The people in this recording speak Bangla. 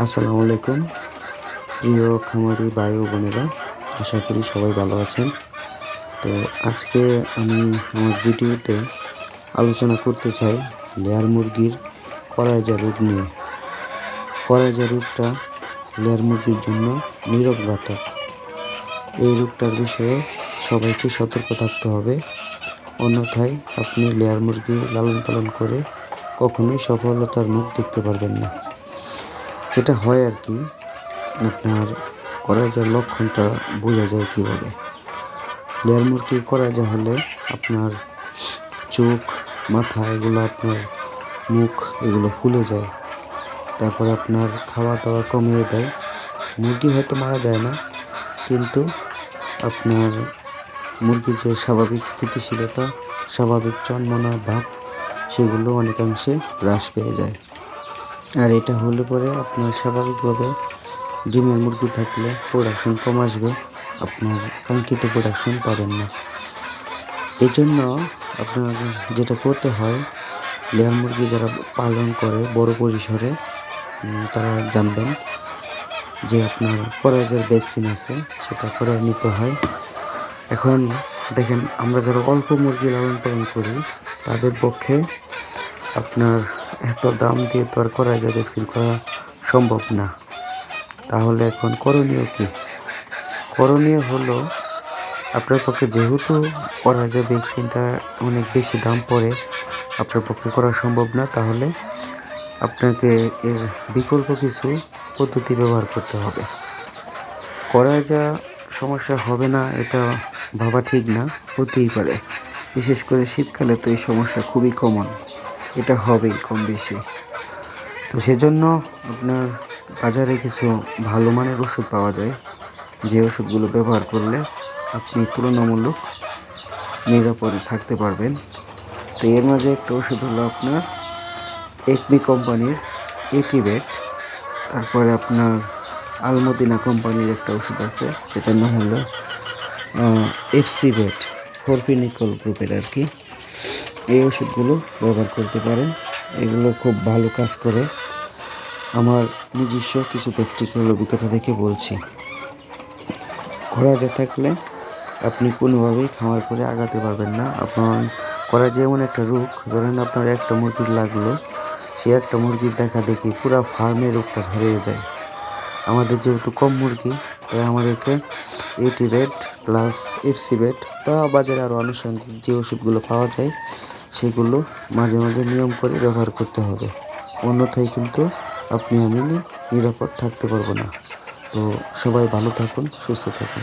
আসসালামু আলাইকুম। প্রিয় খামারি ও বোনেরা, আশা করি সবাই ভালো আছেন। তো আজকে আমি আমার ভিডিওতে আলোচনা করতে চাই লেয়ার মুরগির করাইজা রোগ নিয়ে। করাইজা রোগটা লেয়ার মুরগির জন্য নীরব এই রোগটার বিষয়ে সবাইকে সতর্ক থাকতে হবে। অন্যথায় আপনি লেয়ার মুরগি লালন পালন করে কখনোই সফলতার মুখ দেখতে পারবেন না। যেটা হয় আর কি, আপনার করাজার লক্ষণটা বোঝা যায় কীভাবে। লেয়ার মুরগি করা যা হলে আপনার চোখ, মাথা, এগুলো আপনার মুখ, এগুলো ফুলে যায়। তারপর আপনার খাওয়া দাওয়া কমিয়ে দেয়। মুরগি হয়তো মারা যায় না, কিন্তু আপনার মুরগির যে স্বাভাবিক স্থিতিশীলতা, স্বাভাবিক জন্মনা ভাব, সেগুলো অনেকাংশে হ্রাস পেয়ে যায়। আর এটা হলে পরে আপনার স্বাভাবিকভাবে ডিমের মুরগি থাকলে প্রোডাকশন কম আসবে, আপনার কাঙ্ক্ষিত প্রোডাকশন পাবেন না। এই জন্য আপনার যেটা করতে হয়, লেয়ার মুরগি যারা পালন করে বড় পরিসরে তারা জানবেন যে আপনার পরাজয়ের ভ্যাকসিন আছে, সেটা করে নিতে হয়। এখন দেখেন, আমরা যারা অল্প মুরগি লালন পালন করি, তাদের পক্ষে আপনার এত দাম দিয়ে তো আর করা যায় ভ্যাকসিন করা সম্ভব না। তাহলে এখন করণীয় কি? করণীয় হলো, আপনার পক্ষে যেহেতু করা যায় ভ্যাকসিনটা অনেক বেশি দাম পড়ে, আপনার পক্ষে করা সম্ভব না, তাহলে আপনাকে এর বিকল্প কিছু পদ্ধতি ব্যবহার করতে হবে। করা যা সমস্যা হবে না, এটা ভাবা ঠিক না, হতেই পারে। বিশেষ করে শীতকালে তো এই সমস্যা খুবই কমন এটা হবেই কম বেশি। তো সেজন্য আপনার বাজারে কিছু ভালো মানের ওষুধ পাওয়া যায়। যে ওষুধগুলো ব্যবহার করলে আপনি তুলনামূলক নিরাপদে থাকতে পারবেন। তো এর মাঝে একটা ওষুধ হলো আপনার একমি কোম্পানির এটিভেট। তারপরে আপনার আলমদিনা কোম্পানির একটা ওষুধ আছে, সেটার নাম হলো এফসিভেট ফরফিনিকল গ্রুপের আর কি। এই ওষুধগুলো ব্যবহার করতে পারেন। এগুলো খুব ভালো কাজ করে। আমার নিজস্ব কিছু প্র্যাকটিক্যাল অভিজ্ঞতা থেকে বলছি। খরাজা থাকলে আপনি কোনোভাবেই খামার করে আগাতে পারবেন না। আপনার করা যেমন একটা রোগ, ধরেন আপনার একটা মুরগির লাগল, সে একটা মুরগির দেখা দেখি পুরো ফার্মে রোগটা ছড়িয়ে যায়। আমাদের যেহেতু কম মুরগি, তাই আমাদেরকে এটিভেট প্লাস এফসি বেড বা বাজারে আরও আনুষঙ্গিক যে ওষুধগুলো পাওয়া যায়, সেগুলো মাঝে মাঝে নিয়ম করে ব্যবহার করতে হবে। অন্যথায় কিন্তু আপনি আমি নিরাপদ থাকতে পারব না। তো সবাই ভালো থাকুন, সুস্থ থাকুন।